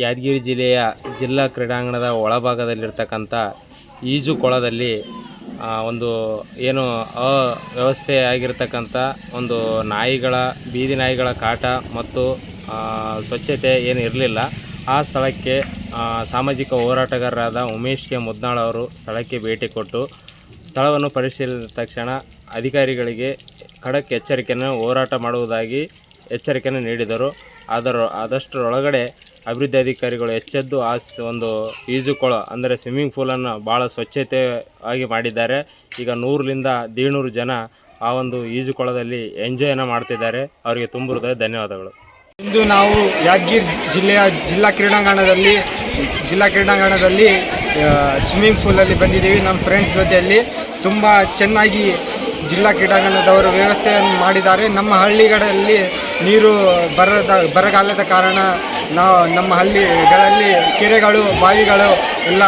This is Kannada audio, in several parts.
ಯಾದಗಿರಿ ಜಿಲ್ಲೆಯ ಜಿಲ್ಲಾ ಕ್ರೀಡಾಂಗಣದ ಒಳಭಾಗದಲ್ಲಿರ್ತಕ್ಕಂಥ ಈಜುಕೊಳದಲ್ಲಿ ಕೊಳದಲ್ಲಿ ಒಂದು ಏನು ಅವ್ಯವಸ್ಥೆ ಆಗಿರ್ತಕ್ಕಂಥ ಒಂದು ನಾಯಿಗಳ, ಬೀದಿ ನಾಯಿಗಳ ಕಾಟ ಮತ್ತು ಸ್ವಚ್ಛತೆ ಏನು ಇರಲಿಲ್ಲ. ಆ ಸ್ಥಳಕ್ಕೆ ಸಾಮಾಜಿಕ ಹೋರಾಟಗಾರರಾದ ಉಮೇಶ್ ಕೆ ಮುದ್ನಾಳ್ ಅವರು ಸ್ಥಳಕ್ಕೆ ಭೇಟಿ ಕೊಟ್ಟು ಸ್ಥಳವನ್ನು ಪರಿಶೀಲಿಸಿದ ತಕ್ಷಣ ಅಧಿಕಾರಿಗಳಿಗೆ ಖಡಕ್ ಎಚ್ಚರಿಕೆಯನ್ನು, ಹೋರಾಟ ಮಾಡುವುದಾಗಿ ಎಚ್ಚರಿಕೆಯನ್ನು ನೀಡಿದರು. ಅದರ, ಆದಷ್ಟರೊಳಗಡೆ ಅಭಿವೃದ್ಧಿ ಅಧಿಕಾರಿಗಳು ಎಚ್ಚೆದ್ದು ಆ ಒಂದು ಈಜುಕೊಳ, ಅಂದರೆ ಸ್ವಿಮ್ಮಿಂಗ್ ಪೂಲನ್ನು ಭಾಳ ಸ್ವಚ್ಛತೆ ಆಗಿ ಮಾಡಿದ್ದಾರೆ. ಈಗ ನೂರರಿಂದ ದೇಳ್ನೂರು ಜನ ಆ ಒಂದು ಈಜುಕೊಳದಲ್ಲಿ ಎಂಜಾಯನ್ನು ಮಾಡ್ತಿದ್ದಾರೆ. ಅವರಿಗೆ ತುಂಬ ಹೃದಯ ಧನ್ಯವಾದಗಳು. ಇಂದು ನಾವು ಯಾದಗಿರಿ ಜಿಲ್ಲೆಯ ಜಿಲ್ಲಾ ಕ್ರೀಡಾಂಗಣದಲ್ಲಿ ಜಿಲ್ಲಾ ಕ್ರೀಡಾಂಗಣದಲ್ಲಿ ಸ್ವಿಮ್ಮಿಂಗ್ ಪೂಲಲ್ಲಿ ಬಂದಿದ್ದೀವಿ. ನಮ್ಮ ಫ್ರೆಂಡ್ಸ್ ಜೊತೆಯಲ್ಲಿ ತುಂಬ ಚೆನ್ನಾಗಿ ಜಿಲ್ಲಾ ಕ್ರೀಡಾಂಗಣದವರು ವ್ಯವಸ್ಥೆಯನ್ನು ಮಾಡಿದ್ದಾರೆ. ನಮ್ಮ ಹಳ್ಳಿಗಳಲ್ಲಿ ನೀರು ಬರದ ಬರಗಾಲದ ಕಾರಣ ನಾವು ನಮ್ಮ ಹಳ್ಳಿಗಳಲ್ಲಿ ಕೆರೆಗಳು ಬಾವಿಗಳು ಎಲ್ಲ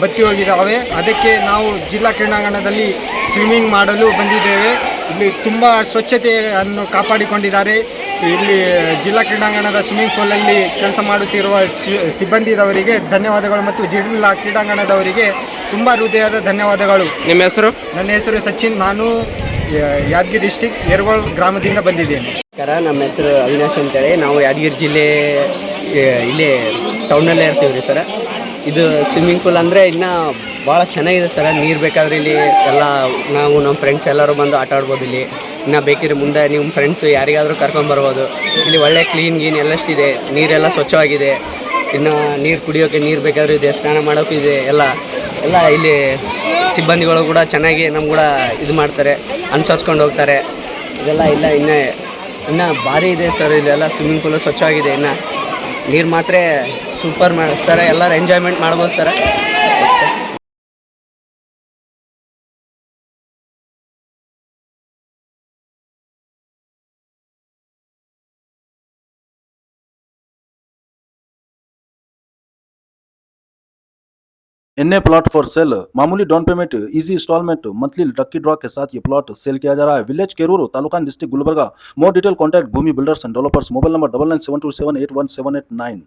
ಬತ್ತಿ ಹೋಗಿದ್ದಾವೆ ಅದಕ್ಕೆ ನಾವು ಜಿಲ್ಲಾ ಕ್ರೀಡಾಂಗಣದಲ್ಲಿ ಸ್ವಿಮ್ಮಿಂಗ್ ಮಾಡಲು ಬಂದಿದ್ದೇವೆ. ಇಲ್ಲಿ ತುಂಬ ಸ್ವಚ್ಛತೆಯನ್ನು ಕಾಪಾಡಿಕೊಂಡಿದ್ದಾರೆ. ಇಲ್ಲಿ ಜಿಲ್ಲಾ ಕ್ರೀಡಾಂಗಣದ ಸ್ವಿಮ್ಮಿಂಗ್ ಪೂಲಲ್ಲಿ ಕೆಲಸ ಮಾಡುತ್ತಿರುವ ಸಿ- ಸಿಬ್ಬಂದಿದವರಿಗೆ ಧನ್ಯವಾದಗಳು ಮತ್ತು ಜಿಲ್ಲಾ ಕ್ರೀಡಾಂಗಣದವರಿಗೆ ತುಂಬ ಹೃದಯದ ಧನ್ಯವಾದಗಳು. ನಿಮ್ಮ ಹೆಸರು? ನನ್ನ ಹೆಸರು ಸಚಿನ್. ನಾನು ಯಾದಗಿರಿ ಡಿಸ್ಟಿಕ್ ಯರಗೋಳ್ ಗ್ರಾಮದಿಂದ ಬಂದಿದ್ದೇನೆ. ನಮಸ್ಕಾರ. ನಮ್ಮ ಹೆಸರು ಅವಿನಾಶ್ ಅಂತೇಳಿ. ನಾವು ಯಾದಗಿರಿ ಜಿಲ್ಲೆ ಇಲ್ಲೇ ಟೌನಲ್ಲೇ ಇರ್ತೀವಿ ರೀ ಸರ. ಇದು ಸ್ವಿಮ್ಮಿಂಗ್ ಪೂಲ್ ಅಂದರೆ ಇನ್ನು ಭಾಳ ಚೆನ್ನಾಗಿದೆ ಸರ. ನೀರು ಬೇಕಾದ್ರೆ ಇಲ್ಲಿ ಎಲ್ಲ ನಾವು ನಮ್ಮ ಫ್ರೆಂಡ್ಸ್ ಎಲ್ಲರೂ ಬಂದು ಆಟ ಆಡ್ಬೋದು ಇಲ್ಲಿ. ಇನ್ನು ಬೇಕಿದ್ರೆ ಮುಂದೆ ನಿಮ್ಮ ಫ್ರೆಂಡ್ಸ್ ಯಾರಿಗಾದರೂ ಕರ್ಕೊಂಬರ್ಬೋದು ಇಲ್ಲಿ ಒಳ್ಳೆ ಕ್ಲೀನ್ ಗೀನ್ ಎಲ್ಲಷ್ಟಿದೆ ನೀರೆಲ್ಲ ಸ್ವಚ್ಛವಾಗಿದೆ. ಇನ್ನು ನೀರು ಕುಡಿಯೋಕ್ಕೆ ನೀರು ಬೇಕಾದರೂ ಇದೆ, ಸ್ನಾನ ಮಾಡೋಕ್ಕೂ ಇದೆ, ಎಲ್ಲ. ಎಲ್ಲ ಇಲ್ಲಿ ಸಿಬ್ಬಂದಿಗಳು ಕೂಡ ಚೆನ್ನಾಗಿ ನಮ್ಮ ಕೂಡ ಇದು ಮಾಡ್ತಾರೆ, ಅನುಸರಿಸ್ಕೊಂಡು ಹೋಗ್ತಾರೆ. ಇದೆಲ್ಲ ಇಲ್ಲ, ಇನ್ನೂ ಇನ್ನೂ ಭಾರಿ ಇದೆ ಸರ್. ಇಲ್ಲೆಲ್ಲ ಸ್ವಿಮ್ಮಿಂಗ್ ಪೂಲು ಸ್ವಚ್ಛವಾಗಿದೆ ಇನ್ನು. ನೀರು ಮಾತ್ರ ಸೂಪರ್ ಮಾಡಿ ಸರ ಎಲ್ಲರೂ ಎಂಜಾಯ್ಮೆಂಟ್ ಮಾಡ್ಬೋದು sir N A plot for sale मामूली down payment easy installment monthly lucky draw के साथ ये प्लॉट सेल किया जा रहा है। Village Kerur taluka district Gulbarga. More detail contact Bhumi builders and developers mobile number double nine seven two seven eight one seven eight nine